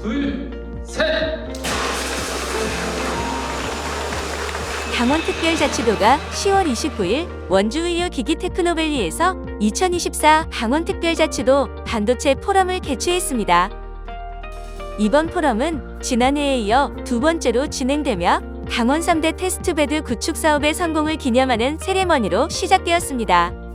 둘, 셋! 강원특별자치도가 10월 29일 원주의료 기기 테크노밸리에서 2024 강원특별자치도 반도체 포럼을 개최했습니다. 이번 포럼은 지난해에 이어 두 번째로 진행되며 강원 3대 테스트베드 구축 사업의 성공을 기념하는 세레머니로 시작되었습니다.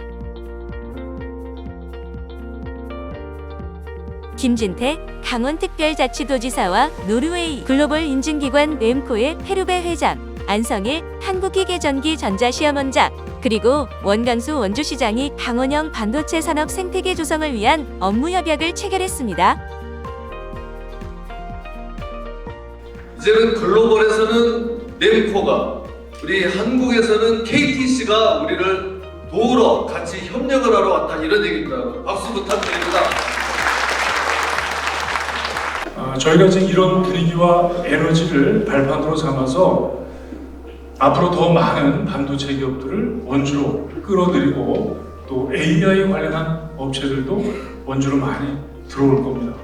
김진태 강원특별자치도지사와 노르웨이 글로벌 인증기관 램코의 페루베 회장, 안성일 한국기계전기 전자시험원장, 그리고 원강수 원주시장이 강원형 반도체 산업 생태계 조성을 위한 업무 협약을 체결했습니다. 이제는 글로벌에서는 램코가 우리 한국에서는 KTC가 우리를 도우러 같이 협력을 하러 왔다 이런 얘기입니다. 박수 부탁드립니다. 어, 저희가 지금 이런 분위기와 에너지를 발판으로 삼아서 앞으로 더 많은 반도체 기업들을 원주로 끌어들이고 또 AI 관련한 업체들도 원주로 많이 들어올 겁니다.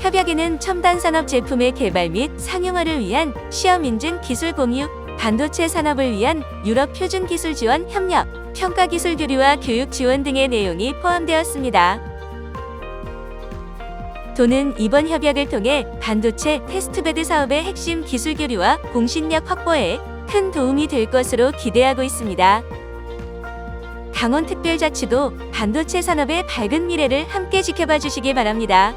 협약에는 첨단 산업 제품의 개발 및 상용화를 위한 시험 인증 기술 공유, 반도체 산업을 위한 유럽 표준 기술 지원 협력, 평가 기술 교류와 교육 지원 등의 내용이 포함되었습니다. 도는 이번 협약을 통해 반도체 테스트베드 사업의 핵심 기술 교류와 공신력 확보에 큰 도움이 될 것으로 기대하고 있습니다. 강원특별자치도 반도체 산업의 밝은 미래를 함께 지켜봐 주시기 바랍니다.